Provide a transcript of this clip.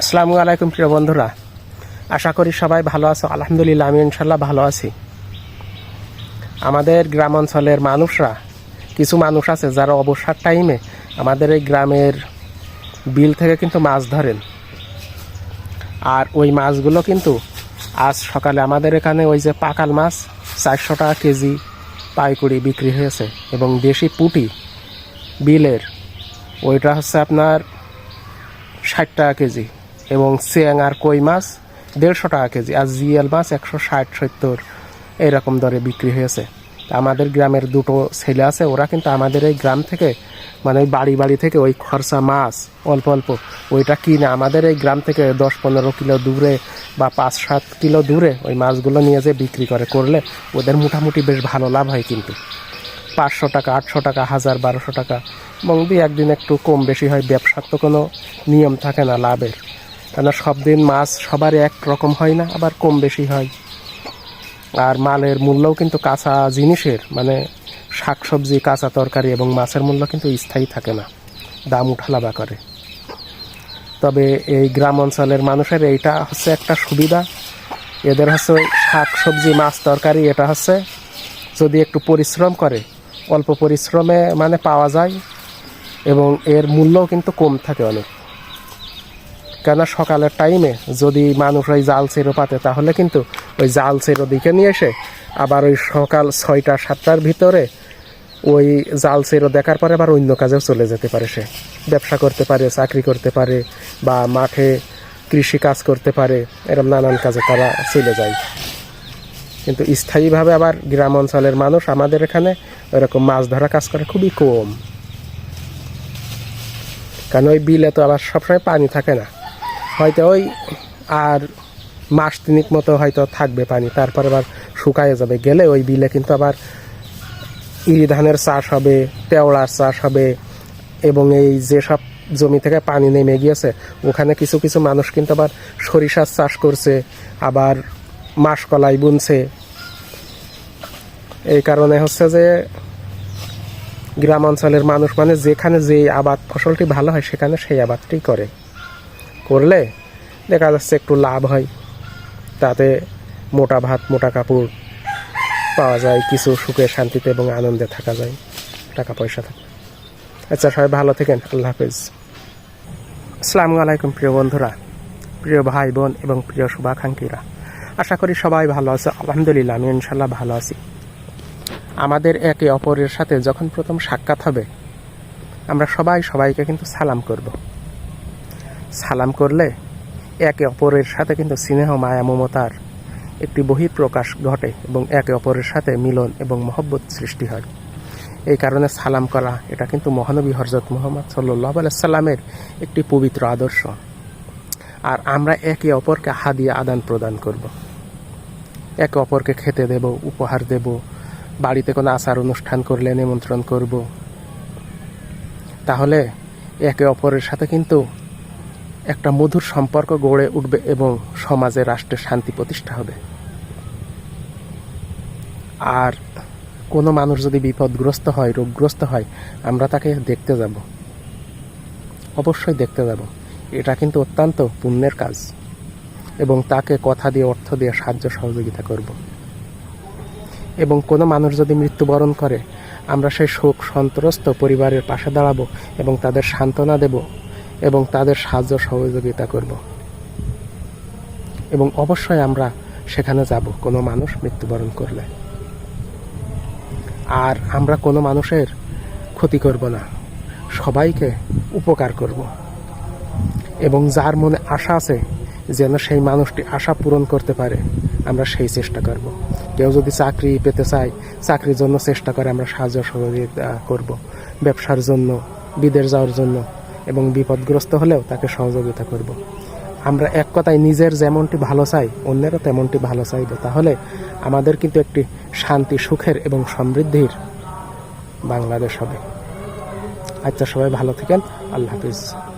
আসসালামু আলাইকুম, প্রিয় বন্ধুরা। আশা করি সবাই ভালো আছো। আলহামদুলিল্লাহ, আমি ইনশাল্লাহ ভালো আছি। আমাদের গ্রাম অঞ্চলের মানুষরা, কিছু মানুষ আছে যারা অবসর টাইমে আমাদের এই গ্রামের বিল থেকে কিন্তু মাছ ধরেন। আর ওই মাছগুলো কিন্তু আজ সকালে আমাদের এখানে ওই যে পাকাল মাছ, চারশো টাকা কেজি পাইকুড়ি বিক্রি হয়েছে এবং দেশি পুঁটি বিলের, ওইটা হচ্ছে আপনার ষাট টাকা কেজি। এবং চেং আর কই মাছ দেড়শো টাকা কেজি, আর জিএল মাছ একশো ষাট, সত্তর, এরকম দরে বিক্রি হয়েছে। আমাদের গ্রামের দুটো ছেলে আছে, ওরা কিন্তু আমাদের এই গ্রাম থেকে মানে বাড়ি বাড়ি থেকে ওই খরচা মাছ, অল্প অল্প, ওইটা কিনে আমাদের এই গ্রাম থেকে দশ পনেরো কিলো দূরে বা পাঁচ সাত কিলো দূরে ওই মাছগুলো নিয়ে যে বিক্রি করে। করলে ওদের মোটামুটি বেশ ভালো লাভ হয় কিন্তু। পাঁচশো টাকা, আটশো টাকা, হাজার বারোশো টাকা, এবং দুই একদিন একটু কম বেশি হয়, ব্যবসার তো কোনো নিয়ম থাকে না লাভের। কেন সব দিন মাছ সবার এক রকম হয় না, আবার কম বেশি হয়। আর মালের মূল্যও কিন্তু কাঁচা জিনিসের মানে শাকসবজি, কাঁচা তরকারি এবং মাছের মূল্য কিন্তু স্থায়ী থাকে না, দাম উঠালাবা করে। তবে এই গ্রাম অঞ্চলের মানুষের এইটা হচ্ছে একটা সুবিধা। এদের হচ্ছে শাক সবজি মাছ তরকারি, এটা হচ্ছে যদি একটু পরিশ্রম করে, অল্প পরিশ্রমে মানে পাওয়া যায় এবং এর মূল্যও কিন্তু কম থাকে অনেক। কেন সকালের টাইমে যদি মানুষ ওই জাল চেরো পাতে, তাহলে কিন্তু ওই জাল চেরো দিকে নিয়ে এসে আবার ওই সকাল ছয়টা, সাতটার ভিতরে ওই জাল চেরো দেখার পরে আবার অন্য কাজেও চলে যেতে পারে সে। ব্যবসা করতে পারে, চাকরি করতে পারে বা মাঠে কৃষি কাজ করতে পারে এরকম নানান কাজে তারা চলে যায়। কিন্তু স্থায়ীভাবে আবার গ্রাম অঞ্চলের মানুষ আমাদের এখানে এরকম মাছ ধরা কাজ করে খুবই কম। কারণ ওই বিলে তো আবার সবসময় পানি থাকে না। হয়তো ওই আর মাস তিনিক মতো হয়তো থাকবে পানি, তারপর আবার শুকায় যাবে। গেলে ওই বিলে কিন্তু আবার ইরি ধানের চাষ হবে তেওড়ার চাষ হবে, এবং এই যেসব জমি থেকে পানি নেমে গিয়েছে, ওখানে কিছু কিছু মানুষ কিন্তু আবার সরিষার চাষ করছে, আবার মাসকলাই বুনছে। এই কারণে হচ্ছে যে গ্রাম অঞ্চলের মানুষ মানে যেখানে যে আবাদ ফসলটি ভালো হয়, সেখানে সেই আবাদটি করে। করলে দেখা যাচ্ছে একটু লাভ হয়। তাতে মোটা ভাত, মোটা কাপড় পাওয়া যায়, কিছু সুখে, শান্তিতে এবং আনন্দে থাকা যায়, টাকা পয়সা থাকে। আচ্ছা সবাই ভালো থাকেন, আল্লাহ হাফেজ। আসসালামু আলাইকুম, প্রিয় বন্ধুরা, প্রিয় ভাই, বোন এবং প্রিয় শুভাকাঙ্ক্ষীরা। আশা করি সবাই ভালো আছে, আলহামদুলিল্লাহ, আমি ইনশাল্লাহ ভালো আছি। আমাদের একে অপরের সাথে যখন প্রথম সাক্ষাৎ হবে, আমরা সবাই সবাইকে কিন্তু সালাম করব। সালাম করলে একে অপরের সাথে কিন্তু স্নেহ, মায়া, মমতার একটি বহিঃপ্রকাশ ঘটে এবং একে অপরের সাথে মিলন এবং মহব্বত সৃষ্টি হয়। এই কারণে সালাম করা, এটা কিন্তু মহানবী হরজত মোহাম্মদ সাল্লাহ সাল্লামের একটি পবিত্র আদর্শ। আর আমরা একে অপরকে হাদিয়া আদান প্রদান করব। একে অপরকে খেতে দেব, উপহার দেব, বাড়িতে কোনো আচার অনুষ্ঠান করলে নিমন্ত্রণ করব। তাহলে একে অপরের সাথে কিন্তু একটা মধুর সম্পর্ক গড়ে উঠবে এবং সমাজে রাষ্ট্রের শান্তি প্রতিষ্ঠা হবে। আর কোনো মানুষ যদি বিপদগ্রস্ত হয়, রোগগ্রস্ত হয়, আমরা তাকে দেখতে যাব। অবশ্যই দেখতে যাব। এটা কিন্তু অত্যন্ত পুণ্যের কাজ এবং তাকে কথা দিয়ে, অর্থ দিয়ে সাহায্য সহযোগিতা করব। এবং কোনো মানুষ যদি মৃত্যুবরণ করে, আমরা সেই শোক, সন্ত্রস্ত পরিবারের পাশে দাঁড়াবো এবং তাদের সান্ত্বনা দেব। এবং তাদের সাহায্য সহযোগিতা করব। এবং অবশ্যই আমরা সেখানে যাব, কোনো মানুষ মৃত্যুবরণ করলে। আর আমরা কোনো মানুষের ক্ষতি করব না, সবাইকে উপকার করব। এবং যার মনে আশা আছে যেন সেই মানুষটি আশা পূরণ করতে পারে, আমরা সেই চেষ্টা করব। কেউ যদি চাকরি পেতে চায়, চাকরির জন্য চেষ্টা করে, আমরা সাহায্য সহযোগিতা করব। ব্যবসার জন্য, বিদেশ যাওয়ার জন্য এবং বিপদগ্রস্ত হলেও তাকে সহযোগিতা করব। আমরা এক কথায় নিজের যেমনটি ভালো চাই, অন্যেরও তেমনটি ভালো চাইব তাহলে আমাদের কিন্তু একটি শান্তি, সুখের এবং সমৃদ্ধির বাংলাদেশ হবে। আচ্ছা সবাই ভালো থাকেন। আল্লাহ হাফিজ।